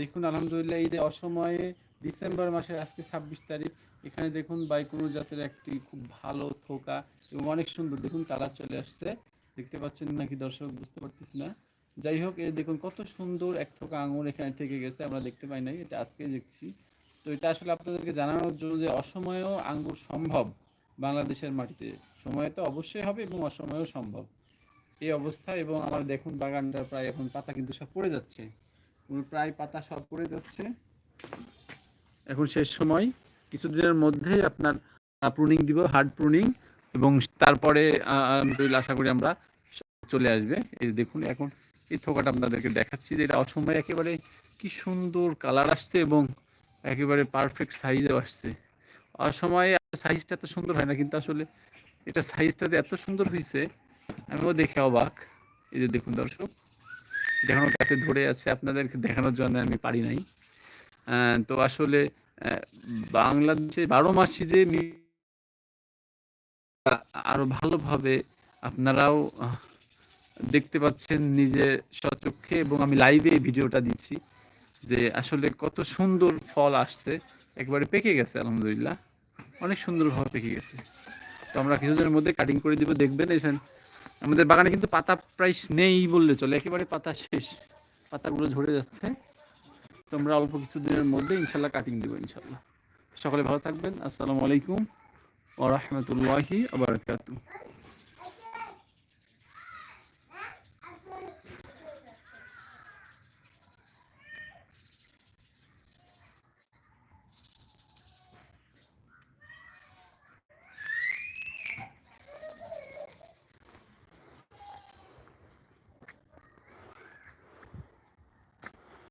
দেখুন, আলহামদুলিল্লাহ এই অসময়ে ডিসেম্বর মাসের আজকে ছাব্বিশ তারিখ। এখানে দেখুন বাইকুরু জাতের একটি খুব ভালো থোকা এবং অনেক সুন্দর। দেখুন কালার চলে আসছে। দেখতে পাচ্ছেন নাকি দর্শক, বুঝতে পারতেছি না। যাই হোক এই দেখুন, কত সুন্দর এক থোকা আঙুর এখানে থেকে গেছে, আমরা দেখতে পাই নাই, এটা আজকে দেখছি। তো এটা আসলে আপনাদেরকে জানানোর জন্য যে অসময়েও আঙ্গুর সম্ভব বাংলাদেশের মাটিতে। সময় তো অবশ্যই হবে এবং অসময়েও সম্ভব। এই অবস্থা এবং আমার দেখুন, বাগানটা প্রায় এখন পাতা কিন্তু সব পড়ে যাচ্ছে। প্রায় পাতা সব পড়ে যাচ্ছে। এখন শেষ সময়। কিছুদিনের মধ্যেই আপনার প্রুনিং দিব হার্ড প্রুনিং এবং তারপরে আশা করি আমরা চলে আসবে। এই দেখুন, এখন এই থোকাটা আপনাদেরকে দেখাচ্ছি যে এটা অসময়ে একেবারে কি সুন্দর কালার আসছে এবং একেবারে পারফেক্ট সাইজেও আসছে। অসময়ে সাইজটা এত সুন্দর হয় না, কিন্তু আসলে এটা সাইজটাতে এত সুন্দর হয়েছে আমিও দেখে অবাক। এই যে দেখুন দর্শক এখনও কাছে ধরে আছে, আপনাদেরকে দেখানোর জন্য আমি পারি নাই। তো আসলে বাংলাদেশে বারো মাসিতে আরও ভালোভাবে আপনারাও দেখতে পাচ্ছেন নিজে সচক্ষে এবং আমি লাইভে ভিডিওটা দিচ্ছি যে আসলে কত সুন্দর ফল আসছে। একবারে পেকে গেছে, আলহামদুলিল্লাহ। অনেক সুন্দরভাবে পেকে গেছে। তো আমরা কিছুদিনের মধ্যে কাটিং করে দিব, দেখবেন, এখানে আমাদের বাগানে কিন্তু পাতা প্রায় নেই বললে চলে, একেবারে পাতা শেষ। পাতাগুলো ঝরে যাচ্ছে। তোমরা অল্প কিছুদিনের মধ্যে ইনশাল্লাহ কাটিং দেবো ইনশাল্লাহ। সকলে ভালো থাকবেন। আসসালামু আলাইকুম ওরহমতুল্লাহি আবরকাতু